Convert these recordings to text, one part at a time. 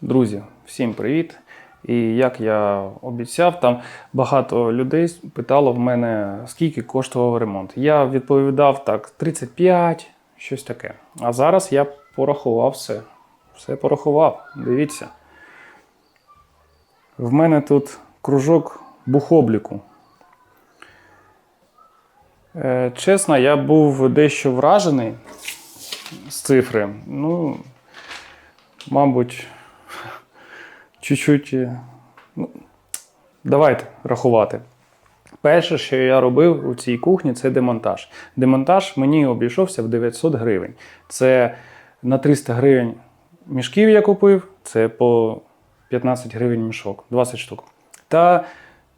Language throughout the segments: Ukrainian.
Друзі, всім привіт! І як я обіцяв, там багато людей питало в мене, скільки коштував ремонт. Я відповідав так, 35, щось таке. А зараз я порахував все. Все порахував. Дивіться. В мене тут кружок бухобліку. Е, Чесно, я був дещо вражений з цифри. Ну, мабуть, чуть-чуть. е, Ну, давайте рахувати. Перше, що я робив у цій кухні, це демонтаж. Демонтаж мені обійшовся в 900 гривень. Це на 300 гривень мішків я купив, це по 15 гривень мішок, 20 штук. Та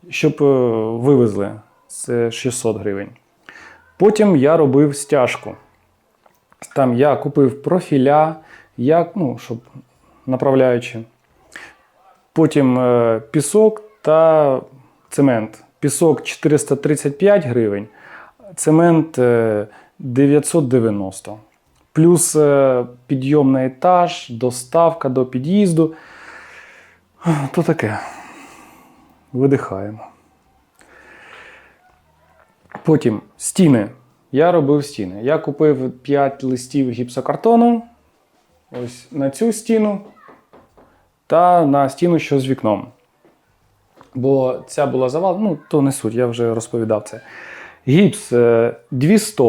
щоб е, вивезли, це 600 гривень. Потім я робив стяжку. Там я купив профіля, я, ну, щоб направляючи. Потім е, пісок та цемент. Пісок 435 гривень, цемент е, 990. Плюс е, підйом на етаж, доставка до під'їзду. То таке. Видихаємо. Потім стіни. Я робив стіни. Я купив 5 листів гіпсокартону. Ось на цю стіну та на стіну, що з вікном. Бо ця була завал, ну то не суть, я вже розповідав це. Гіпс е, 200,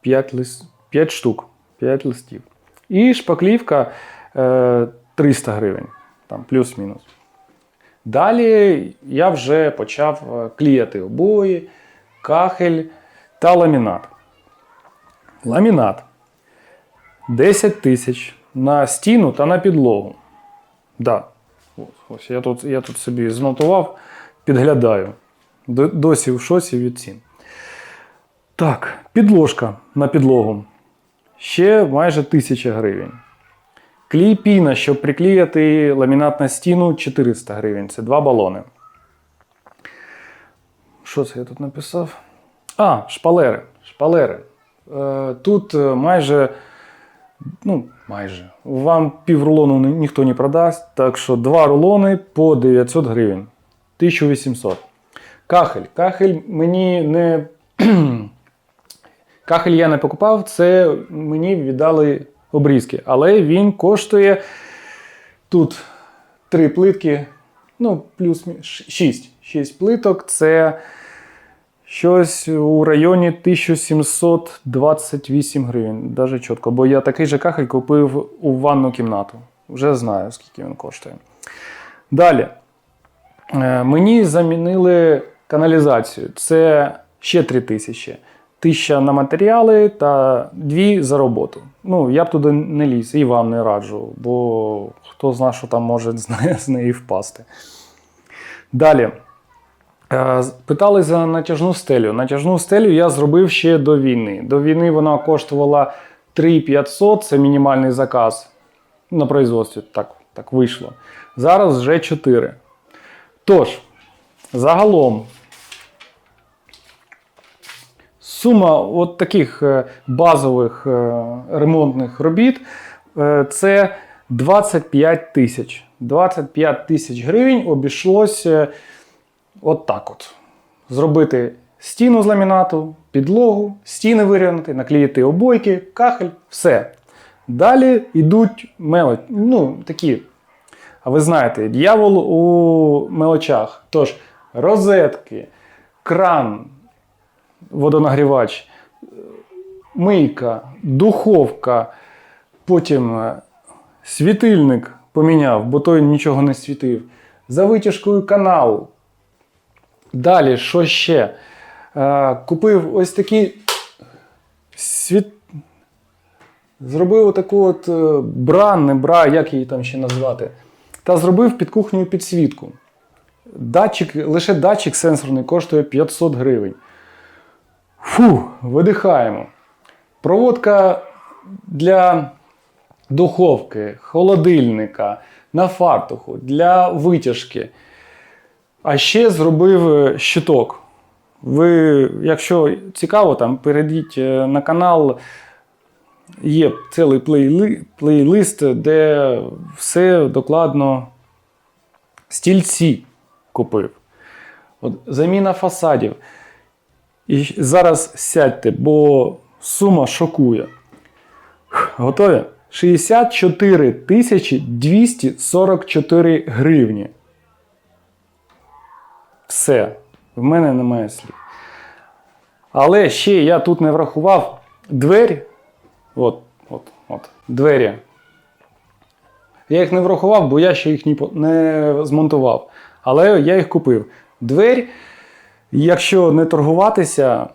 5, лист, 5 штук, 5 листів. І шпаклівка е, 300 гривень, там плюс-мінус. Далі я вже почав е, клеїти обої, кахель та ламінат. Ламінат 10 тисяч на стіну та на підлогу. Да. Ось, я тут, я тут собі знотував, підглядаю. Досі в шоці від цін. Так, підложка на підлогу. Ще майже 1000 гривень. Клій піна, щоб приклеїти ламінат на стіну 400 гривень. Це два балони. Що це я тут написав? А, шпалери. Шпалери. Е, тут е, майже ну, майже. Вам піврулону ні- ніхто не продасть, так що два рулони по 900 гривень. 1800. Кахель. Кахель мені не. Кахель я не покупав, це мені віддали обрізки. Але він коштує тут три плитки, ну, плюс 6. 6 плиток це Щось у районі 1728 гривень, навіть чітко. Бо я такий же кахель купив у ванну кімнату. Вже знаю, скільки він коштує. Далі. Е, Мені замінили каналізацію. Це ще 3 тисячі. Тисяча на матеріали та дві за роботу. Ну, я б туди не ліз і вам не раджу, бо хто знає, що там може з неї впасти. Далі. Е, Питали за натяжну стелю. Натяжну стелю я зробив ще до війни. До війни вона коштувала 3500, це мінімальний заказ. На производстві так, так вийшло. Зараз вже 4. Тож, загалом, сума от таких е, базових е, ремонтних робіт це 25 тисяч. 25 тисяч гривень обійшлося от так от. Зробити стіну з ламінату, підлогу, стіни вирівняти, наклеїти обойки, кахель, все. Далі йдуть мелочі, ну, такі. А ви знаєте, дьявол у мелочах. Тож, розетки, кран, водонагрівач, мийка, духовка, потім е, світильник поміняв, бо той нічого не світив. За витяжкою каналу, Далі, що ще? Е, купив ось такий світ. Зробив отаку от е, бра, не бра, як її там ще назвати. Та зробив під кухнею підсвітку. Датчик, лише датчик сенсорний коштує 500 гривень. Фу, видихаємо. Проводка для духовки, холодильника, на фартуху, для витяжки. А ще зробив е, щиток. Ви, якщо цікаво, там перейдіть е, на канал є цілий плейли, плейлист, де все докладно стільці купив. От, заміна фасадів. І зараз сядьте, бо сума шокує. Готові? 64 244 гривні. Все. В мене немає слів. Але ще я тут не врахував двері. От, от, от, двері. Я їх не врахував, бо я ще їх не змонтував. Але я їх купив. Двері, якщо не торгуватися,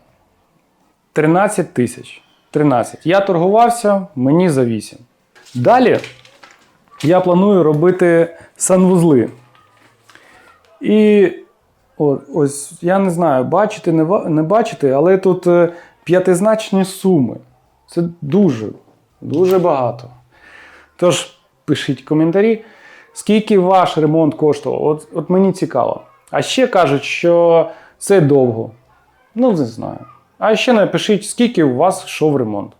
13 тисяч. 13. Я торгувався, мені за 8. Далі я планую робити санвузли. І о, ось я не знаю, бачите, не, не бачите, але тут е, п'ятизначні суми. Це дуже, дуже багато. Тож пишіть коментарі, скільки ваш ремонт коштував. От, от мені цікаво. А ще кажуть, що це довго. Ну, не знаю. А ще напишіть, скільки у вас йшов ремонт.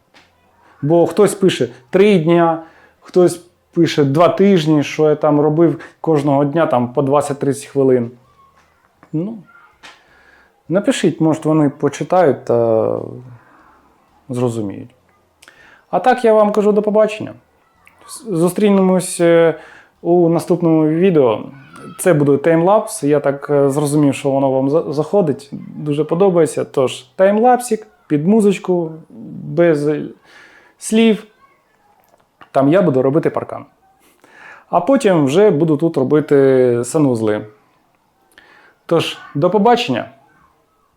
Бо хтось пише 3 дня, хтось пише 2 тижні, що я там робив кожного дня там, по 20-30 хвилин. Ну, напишіть, може, вони почитають та зрозуміють. А так я вам кажу до побачення. Зустрінемось е, у наступному відео. Це буде таймлапс. Я так е, зрозумів, що воно вам заходить. Дуже подобається. Тож, таймлапсик під музичку, без слів. Там я буду робити паркан. А потім вже буду тут робити санузли. Тож, до побачення!